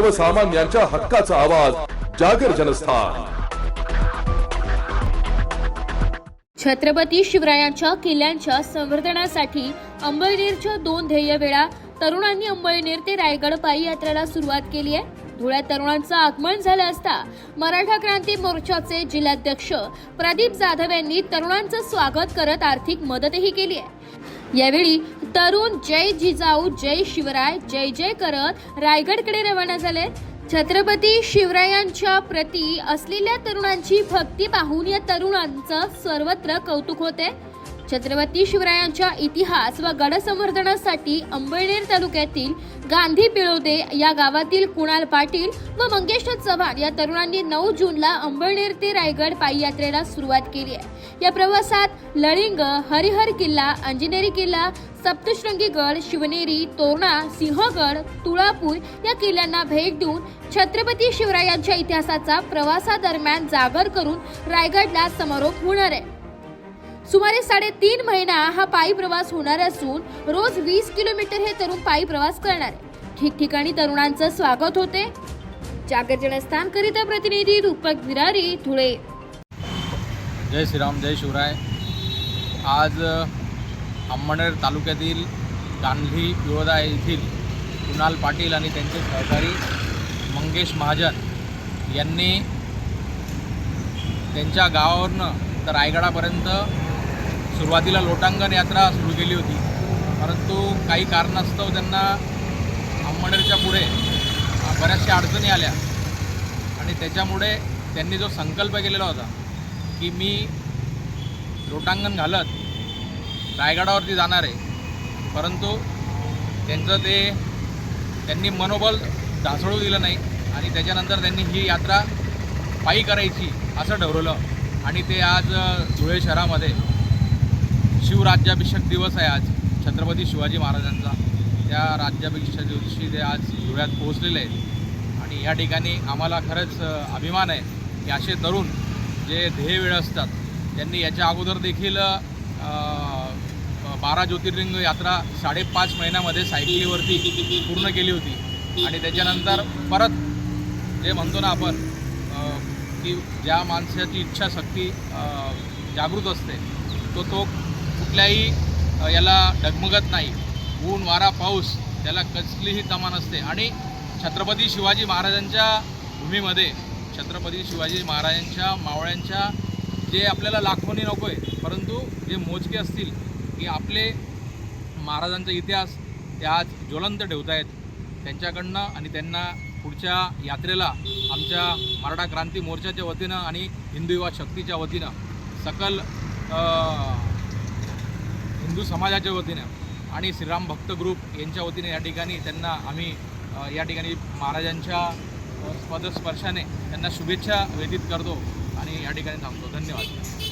सर्वसामान्यांच्या हक्काचा आवाज जागर जनस्थान. छत्रपती शिवरायांच्या किल्ल्यांच्या संवर्धनासाठी अंबळनेरच्या दोन ध्येयवेळा तरुणांनी अंबळनेर ते रायगड पायी यात्रेला सुरुवात केली आहे. धुळ्यात तरुणांचं आगमन झालं असता मराठा क्रांती मोर्चाचे जिल्हाध्यक्ष प्रदीप जाधव यांनी तरुणांचं स्वागत करत आर्थिक मदतही केली आहे. यावेळी तरुण जय जिजाऊ जय शिवराय जय जय करत रायगडकडे रवाना झाले. छत्रपती शिवरायांच्या प्रती असलेल्या तरुणांची भक्ती पाहून या तरुणांचं सर्वत्र कौतुक होते. छत्रपती शिवरायांच्या इतिहास व गडसंवर्धनासाठी अंबळनेर तालुक्यातील गांधी पिळोदे या गावातील कुणाल पाटील व मंगेश चव्हाण या तरुणांनी नऊ जूनला अंबळनेर ते रायगड पायी यात्रेला सुरुवात केली आहे. या प्रवासात लळिंग हरिहर किल्ला अंजनेरी किल्ला सप्तशृंगी गड शिवनेरी तोरणा सिंहगड तुळापूर या किल्ल्यांना भेट देऊन छत्रपती शिवरायांच्या इतिहासाचा प्रवासादरम्यान जागर करून रायगडला समारोप होणार आहे. सुमारे साडेतीन महिना हा पायी प्रवास होणार असून रोज वीस किलोमीटर हे तरुण पायी प्रवास करणार ठिकठिकाणी तरुणांचं स्वागत होते. जागर जनस्थान करिता प्रतिनिधी रूपक विरारी धुळे. जय श्रीराम जय शिवराय. आज अ, तालुक्यातील गांधी विरोधा येथील कुणाल पाटील आणि त्यांचे सहकारी मंगेश महाजन यांनी त्यांच्या गावावरनं तर रायगडापर्यंत सुरुवातीला लोटांगण यात्रा सुरू केली होती. परंतु काही कारणास्तव त्यांना अंमळनेरच्या पुढे बऱ्याचशा अडचणी आल्या. आणि त्याच्यामुळे त्यांनी जो संकल्प केलेला होता की मी लोटांगण घालत रायगडावरती जाणार आहे. परंतु त्यांचं ते त्यांनी मनोबल ढासळू दिलं नाही आणि त्याच्यानंतर त्यांनी ही यात्रा पायी करायची असं ठरवलं. आणि ते आज धुळे शहरामध्ये शिवराज्याभिषेक दिवस आहे आज. छत्रपती शिवाजी महाराजांचा. त्या राज्याभिषेक दिवशी ते आज धुळ्यात पोहोचलेले आहेत. आणि या ठिकाणी आम्हाला खरंच अभिमान आहे की असे तरुण जे ध्येय वेळ असतात त्यांनी याच्या अगोदर देखील बारा ज्योतिर्लिंग यात्रा साडेपाच महिन्यामध्ये सायकलीवरती पूर्ण केली होती. आणि त्याच्यानंतर परत जे म्हणतो ना आपण की ज्या माणसाची इच्छाशक्ती जागृत असते तो तो कुठल्याही याला डगमगत नाही. ऊन वारा पाऊस त्याला कसलीही तमा नसते. आणि छत्रपती शिवाजी महाराजांच्या भूमीमध्ये छत्रपती शिवाजी महाराजांच्या मावळ्यांच्या जे आपल्याला लाखोनी नको आहे परंतु जे मोजके असतील की आपले महाराजांचा इतिहास ते आज ज्वलंत ठेवत आहेत त्यांच्याकडनं आणि त्यांना पुढच्या यात्रेला आमच्या मराठा क्रांती मोर्चाच्या वतीनं आणि हिंदू युवा शक्तीच्या वतीनं सकल हिंदू समाजाच्या वतीनं आणि श्रीराम भक्त ग्रुप यांच्या वतीने या ठिकाणी त्यांना आम्ही या ठिकाणी महाराजांच्या पदस्पर्शाने त्यांना शुभेच्छा व्यतीत करतो आणि या ठिकाणी थांबतो. धन्यवाद.